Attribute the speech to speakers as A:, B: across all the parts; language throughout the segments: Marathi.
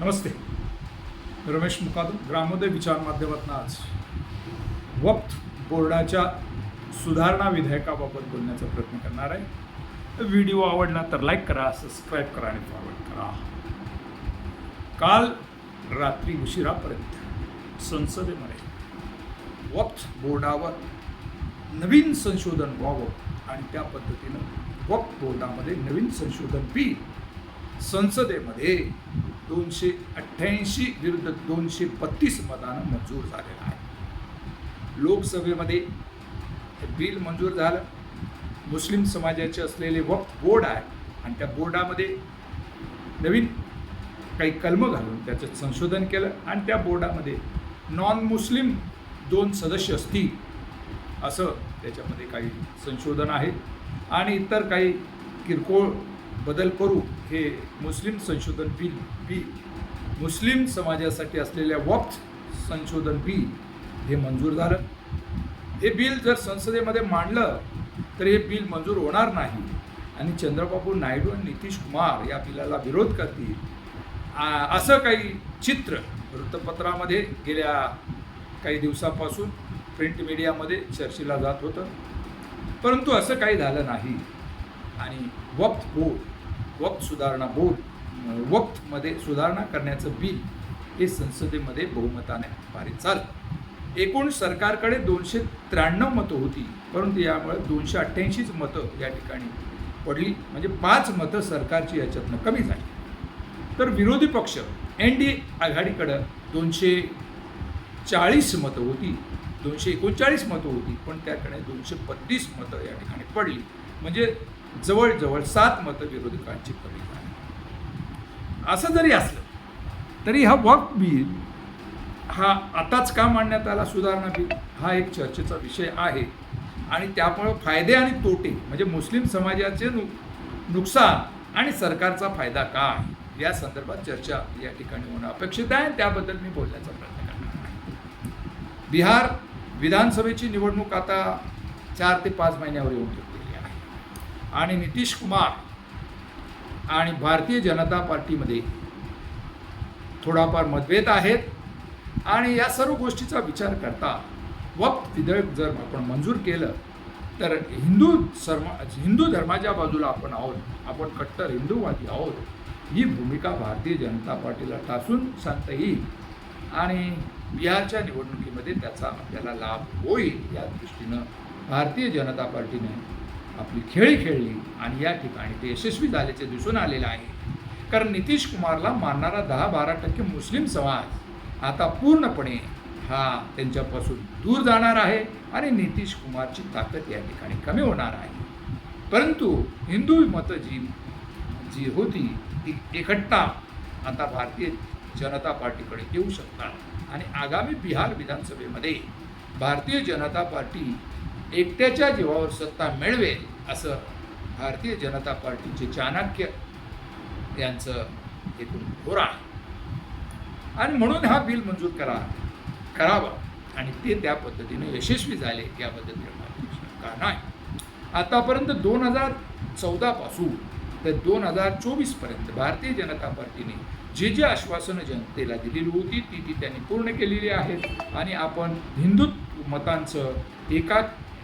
A: नमस्ते. रमेश मुकादम ग्रामोदय विचार माध्यमातून आज वक्त बोर्डाच्या सुधारणा विधेयकाबाबत बोलण्याचा प्रयत्न करणार आहे. व्हिडिओ आवडला तर लाईक करा सबस्क्राईब करा आणि फॉरवर्ड करा. काल रात्री उशिरापर्यंत संसदेमध्ये वक्त बोर्डावर नवीन संशोधन व्हावं आणि त्या पद्धतीनं वक्त बोर्डामध्ये नवीन संशोधन बी संसदेमध्ये दोनशे अठ्ठ्याऐंशी विरुद्ध दोनशे बत्तीस मतानं मंजूर झालेलं आहे. लोकसभेमध्ये बिल मंजूर झालं. मुस्लिम समाजाचे असलेले वक्फ बोर्ड आहे आणि त्या बोर्डामध्ये नवीन काही कलमं घालून त्याचं संशोधन केलं आणि त्या बोर्डामध्ये नॉन मुस्लिम दोन सदस्य असतील असं त्याच्यामध्ये काही संशोधन आहे. आणि इतर काही किरकोळ बदल करू हे मुस्लिम संशोधन बिल बी मुस्लिम समाजासाठी असलेल्या वक्फ संशोधन बिल हे मंजूर झालं. हे बिल जर संसदेमध्ये मांडलं तर हे बिल मंजूर होणार नाही. आणि चंद्रबाबू नायडू आणि नितीश कुमार या बिलाला विरोध करतील. असं काही चित्र वृत्तपत्रामध्ये गेल्या काही दिवसापासून प्रिंट मीडियामध्ये चर्चेला जात होतं. परंतु असं काही झालं नाही. आणि वक्त बोर्ड वक्त सुधारणा बोर्ड वक्तमध्ये सुधारणा करण्याचं बिल हे संसदेमध्ये बहुमताने पारित झालं. एकूण सरकारकडे दोनशे त्र्याण्णव मतं होती परंतु यामुळे दोनशे अठ्ठ्याऐंशीच मतं या ठिकाणी पडली. म्हणजे पाच मतं सरकारची याच्यातनं कमी झाली. तर विरोधी पक्ष एन डी ए आघाडीकडं दोनशे चाळीस मतं होती दोनशे एकोणचाळीस मतं होती पण त्याकडे दोनशे बत्तीस मतं या ठिकाणी पडली. म्हणजे जवळजवळ सात मतं विरोधकांची कमी झाली असं जरी असलं तरी हा वक्फ बिल हा आताच का मांडण्यात आला सुधारणा बिल हा एक चर्चेचा विषय आहे. आणि त्यामुळं फायदे आणि तोटे म्हणजे मुस्लिम समाजाचे नु नुकसान आणि सरकारचा फायदा काय या संदर्भात चर्चा या ठिकाणी होणं अपेक्षित आहे. त्याबद्दल मी बोलण्याचा प्रयत्न करणार आहे. बिहार विधानसभेची निवडणूक आता चार ते पाच महिन्यावर येऊन ठेवलेली आहे. आणि नितीश कुमार आणि भारतीय जनता पार्टीमध्ये थोडाफार मतभेद आहेत. आणि या सर्व गोष्टीचा विचार करता वक्त विधेयक जर आपण मंजूर केलं तर हिंदू सर्मा हिंदू धर्माच्या बाजूला आपण आहोत आपण कट्टर हिंदूवादी आहोत ही भूमिका भारतीय जनता पार्टीला टासून सांगता येईल. आणि बिहारच्या निवडणुकीमध्ये त्याचा आपल्याला लाभ होईल या दृष्टीनं भारतीय जनता पार्टीने आपली खेळी खेळली आणि या ठिकाणी ते यशस्वी झाल्याचे दिसून आलेलं आहे. कारण नितीश कुमारला मानणारा दहा बारा टक्के मुस्लिम समाज आता पूर्णपणे हा त्यांच्यापासून दूर जाणार आहे आणि नितीश कुमारची ताकद या ठिकाणी कमी होणार आहे. परंतु हिंदू मतं जी जी होती ती एकट्टा आता भारतीय जनता पार्टीकडे येऊ शकतात. आणि आगामी बिहार विधानसभेमध्ये भारतीय जनता पार्टी एकट्याच्या जीवावर सत्ता मिळवेल असं भारतीय जनता पार्टीचे चाणक्य यांचं एकूण घोर आहे. आणि म्हणून हा बिल मंजूर करा करावा. आणि ते त्या पद्धतीने यशस्वी झाले याबद्दल निर्माण शंका नाही. आतापर्यंत दोन हजार चौदापासून तर दोन हजार चोवीसपर्यंत भारतीय जनता पार्टीने जे जे आश्वासनं जनतेला दिलेली होती ती ती त्यांनी पूर्ण केलेली आहेत. आणि आपण हिंदुत्व मतांचं एका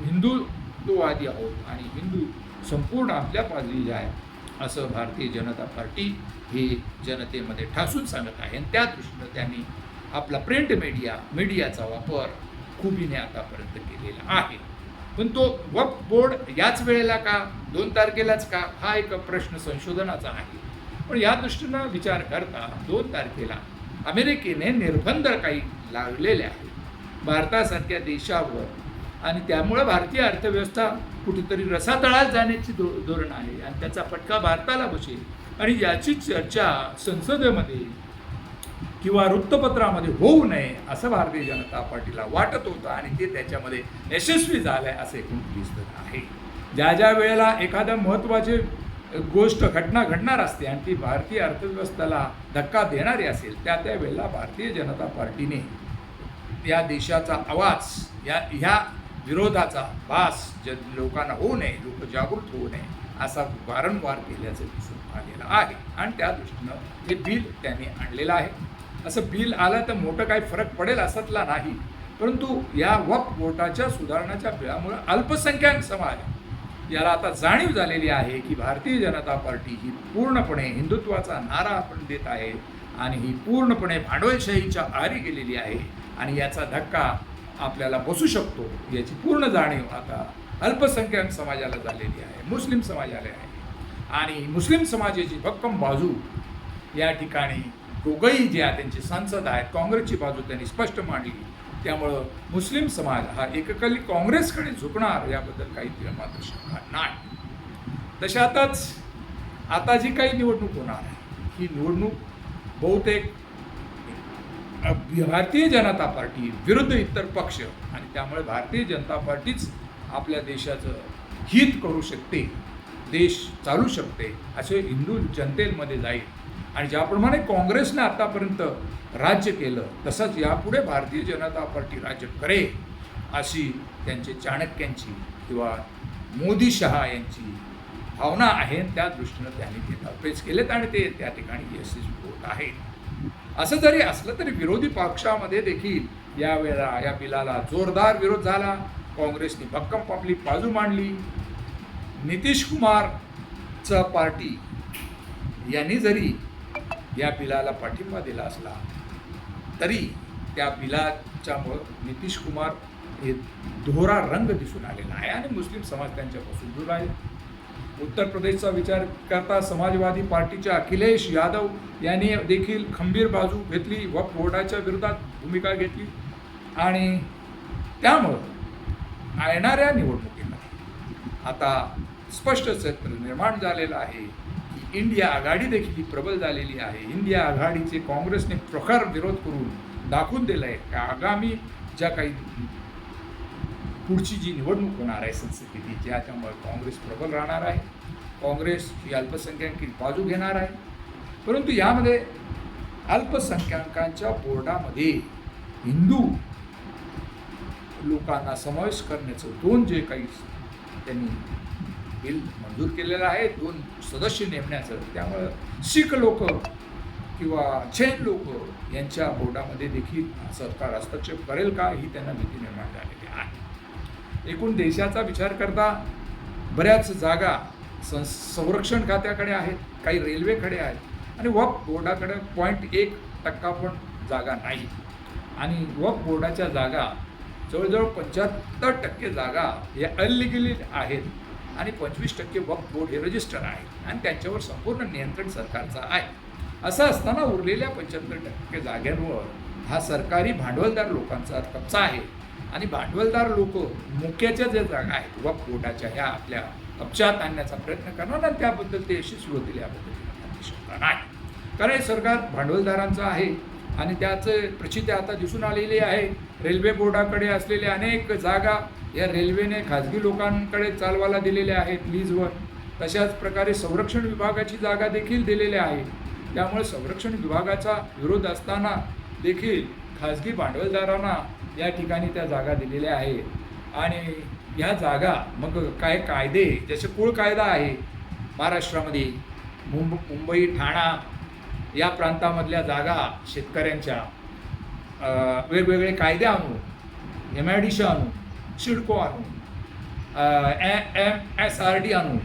A: हिंदुत्ववादी आहोत आणि हिंदू संपूर्ण आपल्या बाजूला आहे असं भारतीय जनता पार्टी हे जनतेमध्ये ठासून सांगत आहे. आणि त्या दृष्टीनं त्यांनी आपला प्रिंट मीडिया मीडियाचा वापर खुबीने आतापर्यंत केलेला आहे. पण तो वक्फ बोर्ड याच वेळेला का दोन तारखेलाच का हा एक प्रश्न संशोधनाचा आहे. पण या दृष्टीनं विचार करता दोन तारखेला अमेरिकेने निर्बंध काही लागलेले आहेत. भारतासारख्या देशावर आणि त्यामुळं भारतीय अर्थव्यवस्था कुठेतरी रसातळात जाण्याची धो धोरण आहे. आणि त्याचा फटका भारताला बसेल. आणि याची चर्चा संसदेमध्ये किंवा वृत्तपत्रामध्ये होऊ नये असं भारतीय जनता पार्टीला वाटत होतं आणि ते त्याच्यामध्ये यशस्वी झालं आहे असं एकूण दिसत आहे. ज्या ज्या वेळेला एखाद्या महत्त्वाचे गोष्ट घटना घडणार असते आणि ती भारतीय अर्थव्यवस्थेला धक्का देणारी असेल त्या त्या वेळेला भारतीय जनता पार्टीने या देशाचा आवाज या ह्या विरोधाचा भास ज लोकांना होऊ नये लोक जागृत होऊ नये असा वारंवार केल्याचं दिसून आलेलं आहे. आणि त्या दृष्टीनं हे बिल त्यांनी आणलेलं आहे. असं बिल आलं तर मोठं काही फरक पडेल असतला नाही. परंतु या वक्फ बोर्डाच्या सुधारणाच्या बिळामुळे अल्पसंख्याक समाज याला आता जाणीव झालेली आहे की भारतीय जनता पार्टी ही पूर्णपणे हिंदुत्वाचा नारा आपण देत आहे आणि ही पूर्णपणे भांडवलशाहीच्या आरी गेलेली आहे. आणि याचा धक्का आपल्याला बसू शकतो याची पूर्ण जाणीव आता अल्पसंख्याक समाजाला झालेली आहे मुस्लिम समाजाला आहे. आणि मुस्लिम समाजाची भक्कम बाजू या ठिकाणी दोघंही जे आहे त्यांचे सांसद आहेत काँग्रेसची बाजू त्यांनी स्पष्ट मांडली. त्यामुळं मुस्लिम समाज हा एककली काँग्रेसकडे झुकणार याबद्दल काही मात्र शंका नाही. तशातच आता जी काही निवडणूक होणार आहे ही निवडणूक बहुतेक भारतीय जनता पार्टी विरुद्ध इतर पक्ष आणि त्यामुळे भारतीय जनता पार्टीच आपल्या देशाचं हित करू शकते देश चालू शकते असे हिंदू जनतेमध्ये जाईल. आणि ज्याप्रमाणे काँग्रेसने आतापर्यंत राज्य केलं तसंच यापुढे भारतीय जनता पार्टी राज्य करेल अशी त्यांचे चाणक्यांची किंवा मोदी शहा यांची भावना आहे. त्या दृष्टीनं त्यांनी ते तपेच केलेत आणि ते त्या ठिकाणी यशस्वी होत आहेत. असं जरी असलं तरी विरोधी पक्षामध्ये देखील यावेळेला या बिलाला जोरदार विरोध झाला. काँग्रेसने भक्कम आपली बाजू मांडली. नितीश कुमारचं पार्टी यांनी जरी या बिलाला पाठिंबा दिला असला तरी त्या बिलाच्यामुळं नितीश कुमार हे दोहरा रंग दिसून आलेला आहे. आणि मुस्लिम समाज त्यांच्यापासून दूर आहे उत्तर प्रदेशचा विचार करता समाजवादी पार्टीच्या अखिलेश यादव यांनी देखील खंबीर बाजू घेतली व बोर्डाच्या विरोधात भूमिका घेतली आणि त्यामुळं येणाऱ्या निवडणुकीला आता स्पष्ट चित्र निर्माण झालेलं आहे की इंडिया आघाडी देखील ही प्रबल झालेली आहे. इंडिया आघाडीचे काँग्रेसने प्रखर विरोध करून दाखवून दिलं आहे की आगामी ज्या काही पुढची जी निवडणूक होणार आहे संसदेची ज्याच्यामुळे काँग्रेस प्रबल राहणार आहे. काँग्रेस ही अल्पसंख्याकी बाजू घेणार आहे. परंतु यामध्ये अल्पसंख्याकांच्या बोर्डामध्ये हिंदू लोकांना समावेश करण्याचं दोन जे काही त्यांनी बिल मंजूर केलेलं आहे दोन सदस्य नेमण्याचं. त्यामुळं शीख लोक किंवा जैन लोक यांच्या बोर्डामध्ये देखील सरकार हस्तक्षेप करेल का ही त्यांना भीती निर्माण झालेली आहे. एकूण देशाचा विचार करता बऱ्याच जागा सं संरक्षण खात्याकडे आहेत काही रेल्वेकडे आहेत. आणि वक्फ बोर्डाकडे पॉईंट एक टक्का पण जागा नाही. आणि वक्फ बोर्डाच्या जागा जवळजवळ पंच्याहत्तर टक्के जागा या अनलिगली आहेत. आणि पंचवीस टक्के वक्फ बोर्ड हे रजिस्टर आहे आणि त्यांच्यावर संपूर्ण नियंत्रण सरकारचं आहे. असं असताना उरलेल्या पंच्याहत्तर टक्के जाग्यांवर हा सरकारी भांडवलदार लोकांचा कब्जा आहे. आणि भांडवलदार लोक मुख्याच्या ज्या जागा आहेत किंवा पोटाच्या ह्या आपल्या कब्जात आणण्याचा प्रयत्न करणार आणि त्याबद्दल ते यशस्वी होतील याबद्दल शंका नाही. कारण हे सरकार भांडवलदारांचं आहे आणि त्याचं प्रचिती आता दिसून आलेली आहे. रेल्वे बोर्डाकडे असलेल्या अनेक जागा या रेल्वेने खाजगी लोकांकडे चालवायला दिलेल्या आहेत लीजवर तशाच प्रकारे संरक्षण विभागाची जागा देखील दिलेल्या आहे त्यामुळे संरक्षण विभागाचा विरोध असताना देखील खाजगी भांडवलदारांना या ठिकाणी त्या जागा दिलेल्या आहेत. आणि ह्या जागा मग काय कायदे जसे कुळ कायदा आहे महाराष्ट्रामध्ये मुंब मुंबई ठाणा या प्रांतामधल्या जागा शेतकऱ्यांच्या वेगवेगळे कायदे आणून एम आय डी सी आणून सिडको आणू एम एस आर डी आणून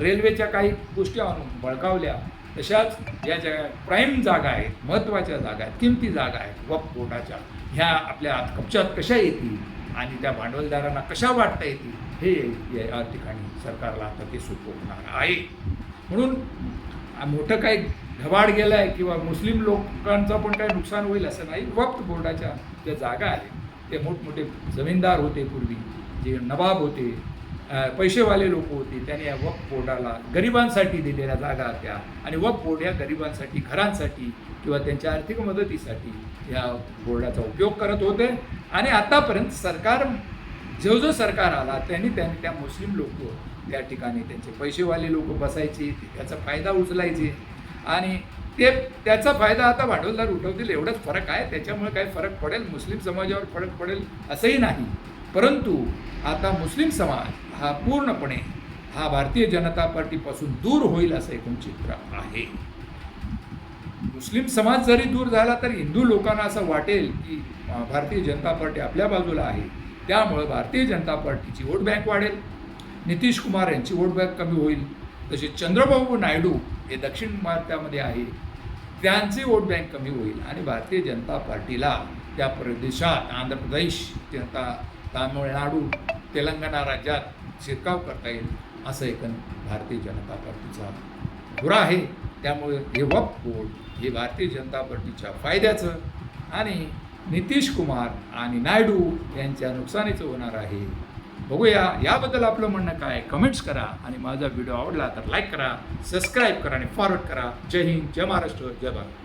A: रेल्वेच्या काही गोष्टी आणून बळकावल्या. तशाच या ज्या प्राईम जागा आहेत महत्त्वाच्या जागा आहेत किमती जागा आहेत वक्फ बोर्डाच्या ह्या आपल्या कब्जात कशा येतील आणि त्या भांडवलदारांना कशा वाटता येतील हे या ठिकाणी सरकारला आता ते होणार आहे. म्हणून मोठं काही ढबाड गेलं आहे किंवा मुस्लिम लोकांचं पण काही नुकसान होईल असं नाही. वक्त बोर्डाच्या ज्या जागा आहेत ते मोठमोठे जमीनदार होते पूर्वी जे नवाब होते पैसेवाले लोक होते त्याने या वक्फ बोर्डाला गरिबांसाठी दिलेल्या जागा होत्या. आणि वक्फ बोर्ड या गरिबांसाठी घरांसाठी किंवा त्यांच्या आर्थिक मदतीसाठी या बोर्डाचा उपयोग करत होते. आणि आतापर्यंत सरकार जो जो सरकार आला त्यांनी त्यांनी त्या मुस्लिम लोक त्या ठिकाणी त्यांचे पैसेवाले लोक बसायचे त्याचा फायदा उचलायचे. आणि ते त्याचा फायदा आता भांडवलदार उठवतील एवढाच फरक आहे. त्याच्यामुळे काय फरक पडेल मुस्लिम समाजावर फरक पडेल असंही नाही. परंतु आता मुस्लिम समाज हा पूर्णपणे हा भारतीय जनता पार्टीपासून दूर होईल असं एकूण चित्र आहे. मुस्लिम समाज जरी दूर झाला तरी हिंदू लोकांना असं वाटेल की भारतीय जनता पार्टी आपल्या बाजूला आहे. त्यामुळं भारतीय जनता पार्टीची वोट बँक वाढेल. नितीश कुमार यांची वोट बँक कमी होईल. तसेच चंद्रबाबू नायडू हे दक्षिण भारतामध्ये आहे. त्यांची वोट बँक कमी होईल आणि भारतीय जनता पार्टीला त्या प्रदेशात आंध्र प्रदेश जनता तामिळनाडू तेलंगणा राज्यात शिरकाव करता येईल असं एकन भारतीय जनता पार्टीचा धुरा आहे. त्यामुळे हे वक्फ बोर्ड हे भारतीय जनता पार्टीच्या फायद्याचं आणि नितीश कुमार आणि नायडू यांच्या नुकसानीचं होणार आहे. बघूया याबद्दल आपलं म्हणणं काय? कमेंट्स करा आणि माझा व्हिडिओ आवडला तर लाईक करा सबस्क्राईब करा आणि फॉरवर्ड करा. जय हिंद जय महाराष्ट्र जय भारत.